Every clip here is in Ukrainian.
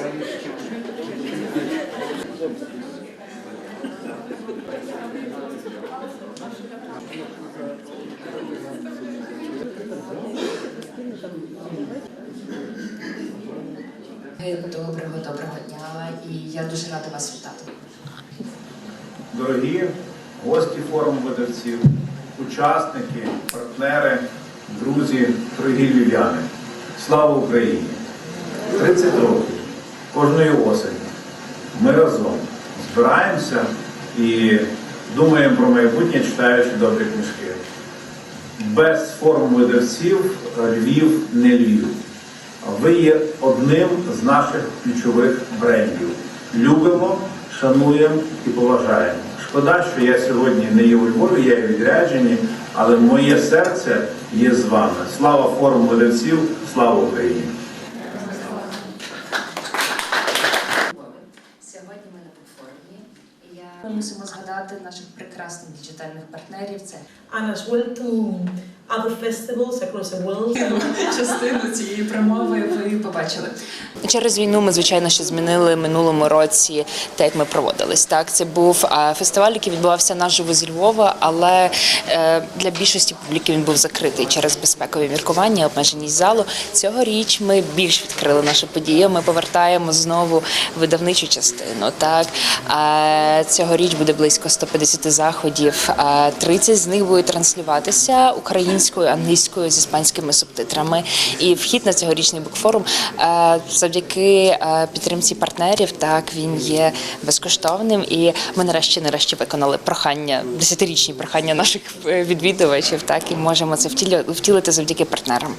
Доброго доброго дня і я дуже рада вас вітати. Дорогі гості форуму видавців, учасники, партнери, друзі, дорогі львів'яни. Слава Україні! 30 років кожної осені ми разом збираємося і думаємо про майбутнє, читаючи добрі книжки. Без форуму видавців Львів не Львів. Ви є одним з наших ключових брендів. Любимо, шануємо і поважаємо. Шкода, що я сьогодні не є у Львові, я є відрядженні, але моє серце є з вами. Слава форуму видавців, слава Україні! Сьогодні ми на букфорумі. і Я ми мусимо згадати наших прекрасних діджитальних партнерів. Це well to other festivals across the world. частину цієї промови ви побачили. Через війну ми звичайно ще змінили минулому році те, як ми проводились. Так, це був фестиваль, який відбувався наживо зі Львова, але е, для більшості публіки він був закритий через безпекові міркування, обмеженість залу. Цьогоріч ми більш відкрили нашу подію. Ми повертаємо знову видавничу частину. Так цьогоріч буде близько 150 заходів. а 30 з них будуть транслюватися українською, англійською з іспанськими субтитрами. І вхід на цьогорічний букфорум е, завдяки е, підтримці партнерів. Так він є безкоштовним. І ми нарешті нарешті виконали прохання, десятирічні прохання наших е, відвідувачів. Так і можемо це втілити завдяки партнерам.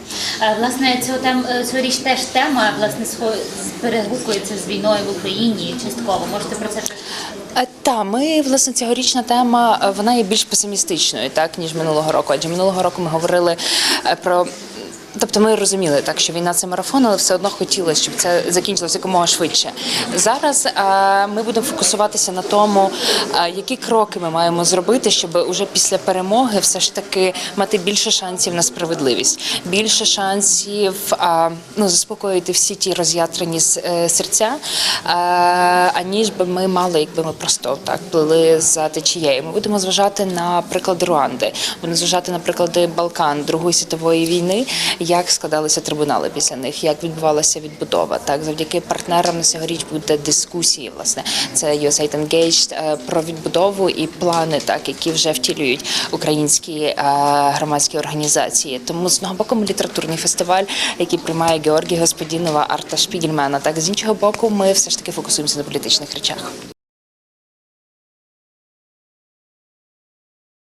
Власне, цього тем цьогоріч теж тема власне перегукується з війною в Україні частково. Можете про це Та ми власне цьогорічна тема е, вона є більш песимістичною, так ніж минулого року. Адже минулого року ми говорили е, про. Тобто ми розуміли так, що війна це марафон, але все одно хотілося, щоб це закінчилося якомога швидше. Зараз е, ми будемо фокусуватися на тому, е, які кроки ми маємо зробити, щоб уже після перемоги все ж таки мати більше шансів на справедливість, більше шансів е, ну, заспокоїти всі ті роз'ятрені серця, е, аніж би ми мали, якби ми просто так плили за течією. Ми будемо зважати на приклади Руанди, будемо зважати на приклади Балкан Другої світової війни, як складалися трибунали після них, як відбувалася відбудова. Так, завдяки партнерам на цьогоріч буде дискусії. Власне, це USAID Engaged е, про відбудову і плани, так які вже втілюють українські е, громадські організації. Тому з одного боку ми літературний фестиваль, який приймає Георгій Господінова, Арта Шпігельмена. Так з іншого боку, ми все ж таки фокусуємося на політичних речах.